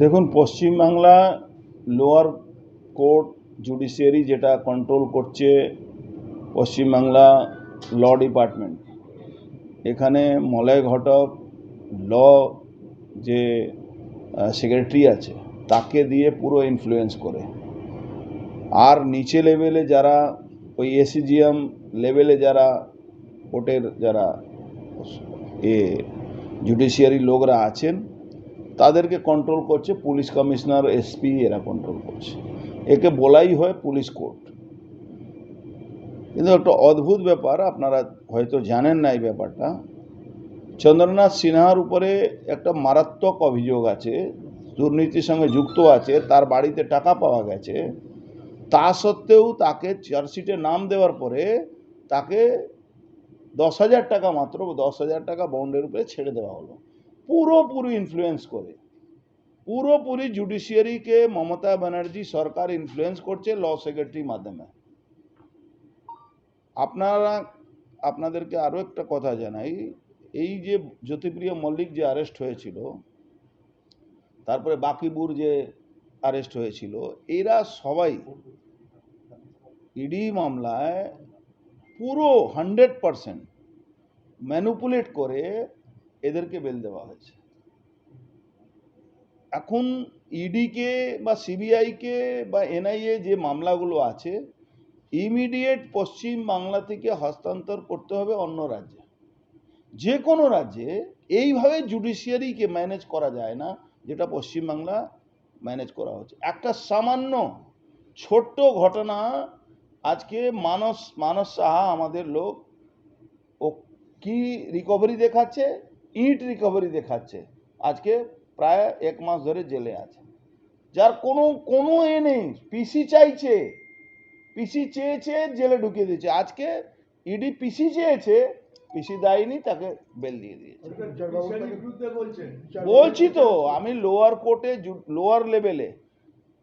দেখুন, Paschimbangla lower court judiciary যেটা control করছে পশ্চিমবাংলা ল ডিপার্টমেন্ট এখানে মলয় ঘটক ল যে সেক্রেটারি আছে, তাকে দিয়ে পুরো ইনফ্লুয়েন্স করে। আর নিচে লেভেলে যারা, ওই এসিজিএম লেভেলে যারা কোর্টের যারা, এ জুডিশিয়ারি লোকরা আছেন, তাদেরকে কন্ট্রোল করছে পুলিশ কমিশনার এসপি এরা কন্ট্রোল করছে। একে বলাই হয় পুলিশ কোর্ট কিন্তু একটা অদ্ভুত ব্যাপার, আপনারা হয়তো জানেন না এই ব্যাপারটা। চন্দ্রনাথ সিনহার উপরে একটা মারাত্মক অভিযোগ আছে, দুর্নীতির সঙ্গে যুক্ত আছে, তার বাড়িতে টাকা পাওয়া গেছে। তা সত্ত্বেও তাকে চার্জশিটে নাম দেওয়ার পরে তাকে দশ হাজার টাকা মাত্র, দশ হাজার টাকা বন্ডের উপরে ছেড়ে দেওয়া হলো। পুরোপুরি ইনফ্লুয়েন্স করে। পুরোপুরি জুডিশিয়ারিকে মমতা ব্যানার্জি সরকার ইনফ্লুয়েন্স করছে ল সেক্রেটারির মাধ্যমে। আপনারা, আপনাদেরকে আরও একটা কথা জানাই। এই যে জ্যোতিপ্রিয় মল্লিক যে অ্যারেস্ট হয়েছিল, তারপরে বাকিবুর যে অ্যারেস্ট হয়েছিল, এরা সবাই ইডি মামলায় পুরো হান্ড্রেড পারসেন্ট ম্যানুপুলেট করে এদেরকে বেল দেওয়া হয়েছে। এখন ইডিকে বা সিবিআইকে বা এনআইএ যে মামলাগুলো আছে ইমিডিয়েট পশ্চিম বাংলা থেকে হস্তান্তর করতে হবে অন্য রাজ্যে। যে কোনো রাজ্যে এইভাবে জুডিশিয়ারিকে ম্যানেজ করা যায় না, যেটা পশ্চিমবাংলা ম্যানেজ করা হচ্ছে। একটা সামান্য ছোট্ট ঘটনা আজকে মানস মানস সাহা আমাদের লোক ও কি রিকভারি দেখাচ্ছে? ইট রিকভারি দেখাচ্ছে। আজকে প্রায় এক মাস ধরে জেলে আছে। যার কোনো কোনো এ নেই। পিসি চাইছে। পিসি চেয়েছে জেলে ঢুকিয়ে দিয়েছে। আজকে ইডি পিসি চেয়েছে পিসি দেয়নি তাকে বেল দিয়ে দিয়েছে। বলছেন। বলছি তো আমি লোয়ার কোর্টে লোয়ার লেভেলে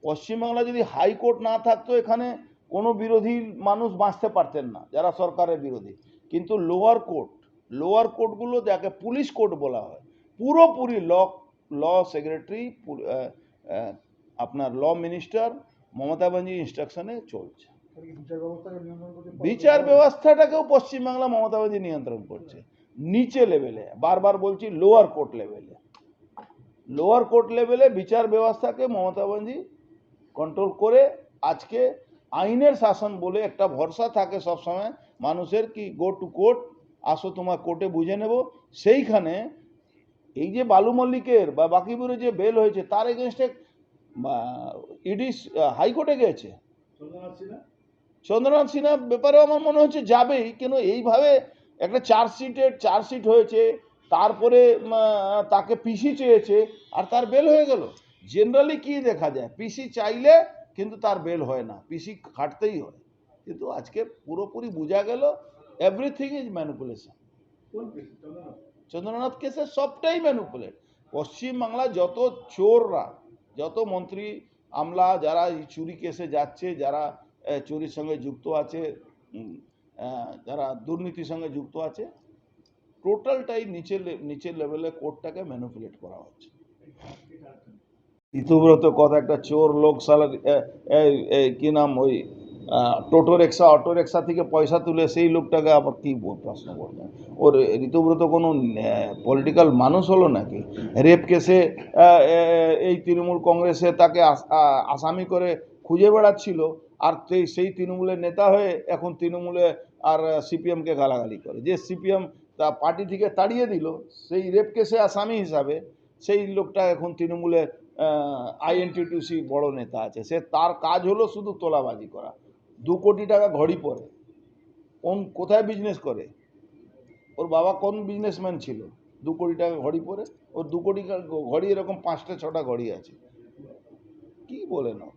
পশ্চিমবাংলা যদি হাইকোর্ট না থাকতো এখানে কোনো বিরোধী মানুষ বাঁচতে পারতেন না, যারা সরকারের বিরোধী। কিন্তু লোয়ার কোর্ট লোয়ার কোর্টগুলো যাকে পুলিশ কোর্ট বলা হয়, পুরোপুরি ল ল সেক্রেটারি আপনার ল মিনিস্টার মমতা ব্যানার্জি ইনস্ট্রাকশনে চলছে। বিচার ব্যবস্থাটাকেও পশ্চিমবাংলা মমতা ব্যানার্জি নিয়ন্ত্রণ করছে। নিচে লেভেলে বারবার বলছি লোয়ার কোর্ট লেভেলে লোয়ার কোর্ট লেভেলে বিচার ব্যবস্থাকে মমতা ব্যানার্জি কন্ট্রোল করে আজকে আইনের শাসন বলে একটা ভরসা থাকে সবসময় মানুষের কি গো টু কোর্ট আসো তোমার কোর্টে বুঝে নেব। সেইখানে এই যে বালু মল্লিকের বা বাকিপুরে যে বেল হয়েছে তার এগেনস্টে ইডি হাইকোর্টে গেছে চন্দ্রনাথ সিনহা? চন্দ্রনাথ সিনহা ব্যাপারেও আমার মনে হচ্ছে যাবেই কেন এইভাবে একটা চার্জশিটের চার্জশিট হয়েছে তারপরে তাকে পিসি চেয়েছে আর তার বেল হয়ে গেল। জেনারেলি কি দেখা যায়? পিসি চাইলে কিন্তু তার বেল হয় না পিসি খাটতেই হয়। কিন্তু আজকে পুরোপুরি বোঝা গেল এভরিথিং ইজ ম্যানুপুলেশন চন্দ্রনাথ। কেসে সবটাই ম্যানুপুলেট পশ্চিমবাংলা যত চোররা যত মন্ত্রী আমলা যারা চুরি কেসে যাচ্ছে যারা চুরির সঙ্গে যুক্ত আছে যারা দুর্নীতির সঙ্গে যুক্ত আছে টোটালটাই নিচের নিচের লেভেলে কোর্টটাকে ম্যানুপুলেট করা হচ্ছে। ঋতুব্রত কথা একটা চোর লোক সালা কি নাম ওই টোটো রিক্সা অটো রিক্সা থেকে পয়সা তুলে সেই লোকটাকে আবার কি প্রশ্ন করবেন ওর ঋতুব্রত কোনো পলিটিক্যাল মানুষ হলো নাকি? রেপ কেসে এই তৃণমূল কংগ্রেসে তাকে আসামি করে খুঁজে বেড়াচ্ছিল আর সেই সেই তৃণমূলের নেতা হয়ে এখন তৃণমূলে আর সিপিএমকে গালাগালি করে। যে সিপিএম তা পার্টি থেকে তাড়িয়ে দিল, সেই রেপ কেসে আসামি হিসাবে সেই লোকটা এখন তৃণমূলে আইএনটিটিউসি বড় নেতা আছে। সে তার কাজ হলো শুধু তোলাবাজি করা। দু কোটি টাকা ঘড়ি পরে। কোন, কোথায় বিজনেস করে? ওর বাবা কোন বিজনেসম্যান ছিল? দু কোটি টাকা ঘড়ি পরে? ওর দু কোটি ঘড়ি এরকম পাঁচটা, ছটা ঘড়ি আছে। কি বলে ও?